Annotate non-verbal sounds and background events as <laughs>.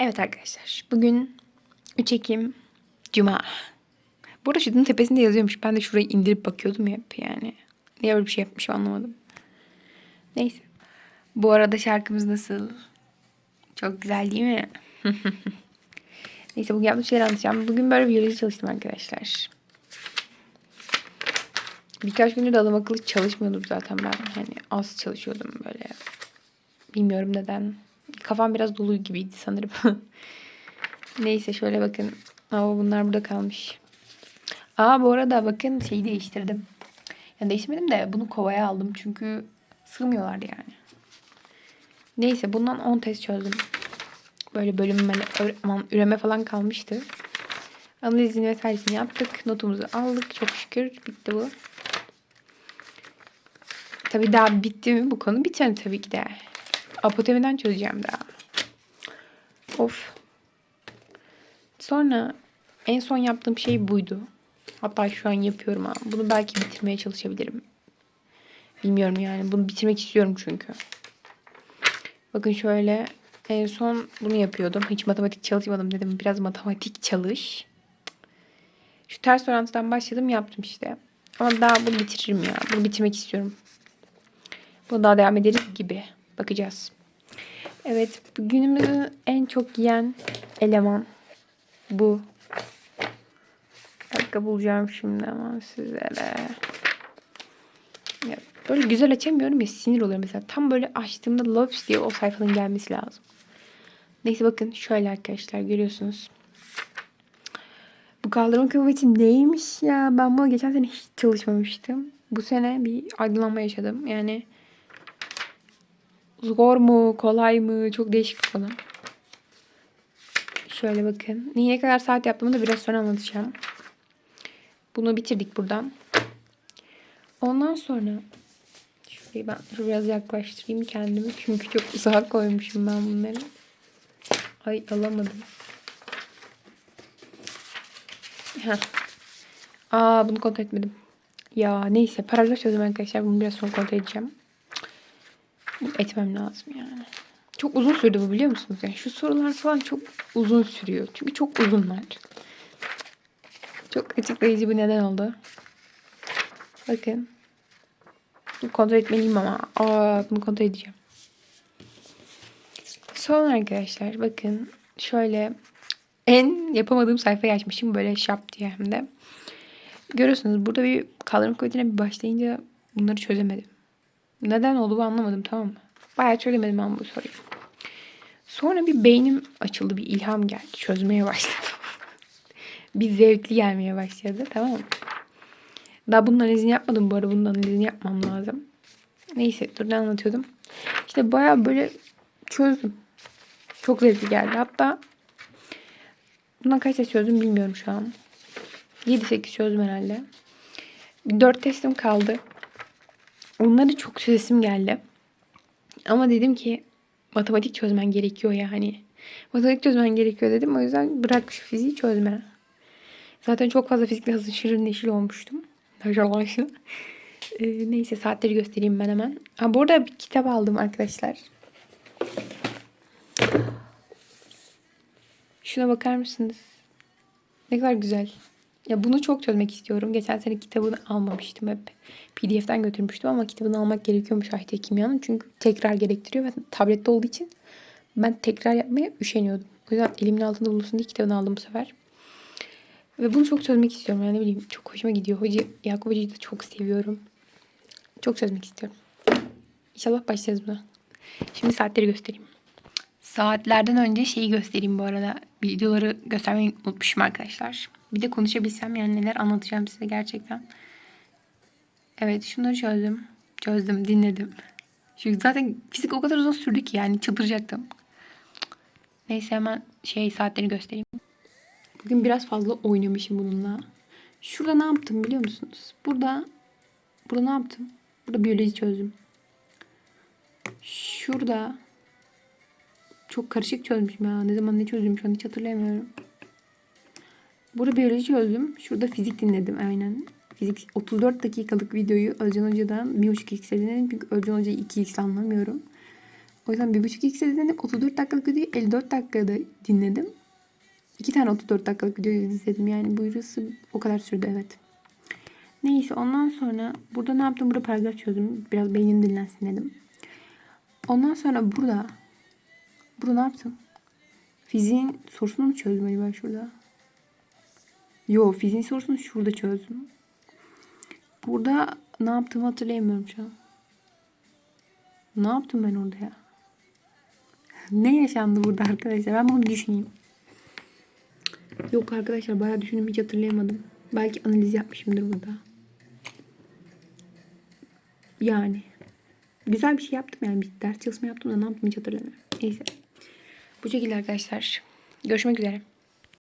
Evet arkadaşlar. Bugün 3 Ekim Cuma. Burada şunun tepesinde yazıyormuş. Ben de şurayı indirip bakıyordum hep yani. Niye öyle bir şey yapmışım anlamadım. Neyse. Bu arada şarkımız nasıl? Çok güzel değil mi? <laughs> Neyse bugün yaptığım şeyleri anlatacağım. Bugün böyle biyoloji çalıştım arkadaşlar. Birkaç gündür de adam akıllı çalışmıyordum zaten ben. Hani az çalışıyordum böyle. Bilmiyorum neden. Kafam biraz dolu gibiydi sanırım. <laughs> Neyse şöyle bakın. Aa, bunlar burada kalmış. Aa bu arada bakın şeyi değiştirdim. Yani değiştirmedim de bunu kovaya aldım. Çünkü sığmıyorlardı yani. Neyse bundan 10 test çözdüm. Böyle aman, üreme falan kalmıştı. Analizini vesairesini yaptık. Notumuzu aldık. Çok şükür bitti bu. Tabii daha bitti mi bu konu? Bitmedi tabii ki de. Apotemiden çözeceğim daha. Of. Sonra en son yaptığım şey buydu. Hatta şu an yapıyorum ha. Bunu belki bitirmeye çalışabilirim. Bilmiyorum yani. Bunu bitirmek istiyorum çünkü. Bakın şöyle en son bunu yapıyordum. Hiç matematik çalışmadım dedim. Biraz matematik çalış. Şu ters orantıdan başladım yaptım işte. Ama daha bunu bitiririm ya. Bunu bitirmek istiyorum. Bunu daha devam ederiz gibi. Bakacağız. Evet, günümüzü en çok yiyen eleman bu. Bir dakika bulacağım şimdi ama sizlere. Ya, böyle güzel açamıyorum ya sinir oluyorum mesela. Tam böyle açtığımda Lops diye o sayfanın gelmesi lazım. Neyse bakın şöyle arkadaşlar görüyorsunuz. Bu kaldırma kuvveti neymiş ya? Ben bunu geçen sene hiç çalışmamıştım. Bu sene bir aydınlanma yaşadım. Yani Zor mu, kolay mı? Çok değişik bir. Şöyle bakın. Niye kadar saat yaptığımı da biraz sonra anlatacağım. Bunu bitirdik buradan. Ondan sonra şurayı ben biraz yaklaştırayım kendimi. Çünkü çok uzak koymuşum ben bunları. Ay alamadım. Heh. Aa bunu kontrol etmedim. Ya neyse paragraf çözüm arkadaşlar. Bunu biraz sonra kontrol edeceğim etmem lazım yani. Çok uzun sürdü bu biliyor musunuz? Yani şu sorular falan çok uzun sürüyor. Çünkü çok uzunlar. Çok açıklayıcı bir neden oldu. Bakın. Bunu kontrol etmeliyim ama. Aa, bunu kontrol edeceğim. Son arkadaşlar bakın. Şöyle en yapamadığım sayfayı açmışım. Böyle şap diye hem de. Görüyorsunuz burada bir kaldırım kuvvetine bir başlayınca bunları çözemedim. Neden olduğunu anlamadım tamam mı? Bayağı çözemedim ben bu soruyu. Sonra bir beynim açıldı. Bir ilham geldi. Çözmeye başladım. <laughs> bir zevkli gelmeye başladı. Tamam mı? Daha bunun analizini yapmadım bu arada. Bunun analizini yapmam lazım. Neyse dur ne anlatıyordum. İşte bayağı böyle çözdüm. Çok zevkli geldi. Hatta bundan kaç test çözdüm bilmiyorum şu an. 7-8 çözdüm herhalde. 4 testim kaldı. Onları çok çözesim geldi. Ama dedim ki matematik çözmen gerekiyor yani. Matematik çözmen gerekiyor dedim. O yüzden bırak şu fiziği çözme. Zaten çok fazla fizikle hazır şırır neşil olmuştum. Maşallah. <laughs> Ee, neyse saatleri göstereyim ben hemen. Ha, bu arada bir kitap aldım arkadaşlar. Şuna bakar mısınız? Ne kadar güzel. Ya bunu çok çözmek istiyorum. Geçen sene kitabını almamıştım hep. PDF'den götürmüştüm ama kitabını almak gerekiyormuş Ahite Kimya'nın. Çünkü tekrar gerektiriyor ve tablette olduğu için ben tekrar yapmaya üşeniyordum. O yüzden elimin altında bulunsun diye kitabını aldım bu sefer. Ve bunu çok çözmek istiyorum. Yani ne bileyim çok hoşuma gidiyor. Hoca, Yakup Hoca'yı da çok seviyorum. Çok çözmek istiyorum. İnşallah başlarız buna. Şimdi saatleri göstereyim. Saatlerden önce şeyi göstereyim bu arada. Videoları göstermeyi unutmuşum arkadaşlar. Bir de konuşabilsem yani neler anlatacağım size gerçekten. Evet şunları çözdüm. Çözdüm, dinledim. Çünkü zaten fizik o kadar uzun sürdü ki yani çıldıracaktım. Neyse hemen şey saatlerini göstereyim. Bugün biraz fazla oynamışım bununla. Şurada ne yaptım biliyor musunuz? Burada burada ne yaptım? Burada biyoloji çözdüm. Şurada çok karışık çözmüşüm ya. Ne zaman ne çözdüm şu an hiç hatırlayamıyorum. Burada biyoloji çözdüm. Şurada fizik dinledim aynen. Fizik 34 dakikalık videoyu Özcan Hoca'dan 1.5x dinledim. Çünkü Özcan Hoca'yı 2x anlamıyorum. O yüzden 1.5x'e dinledim. 34 dakikalık videoyu 54 dakikada dinledim. İki tane 34 dakikalık videoyu izledim. Yani burası o kadar sürdü evet. Neyse ondan sonra burada ne yaptım? Burada paragraf çözdüm. Biraz beynim dinlensin dedim. Ondan sonra burada burada ne yaptım? Fiziğin sorusunu mu çözdüm acaba şurada? Yo fiziğin sorusunu şurada çözdüm. Burada ne yaptığımı hatırlayamıyorum şu an. Ne yaptım ben orada ya? ne yaşandı burada arkadaşlar? Ben bunu düşüneyim. Yok arkadaşlar bayağı düşündüm hiç hatırlayamadım. Belki analiz yapmışımdır burada. Yani. Güzel bir şey yaptım yani. Bir ders çalışma yaptım da ne yaptım hiç hatırlamıyorum. Neyse. Bu şekilde arkadaşlar. Görüşmek üzere.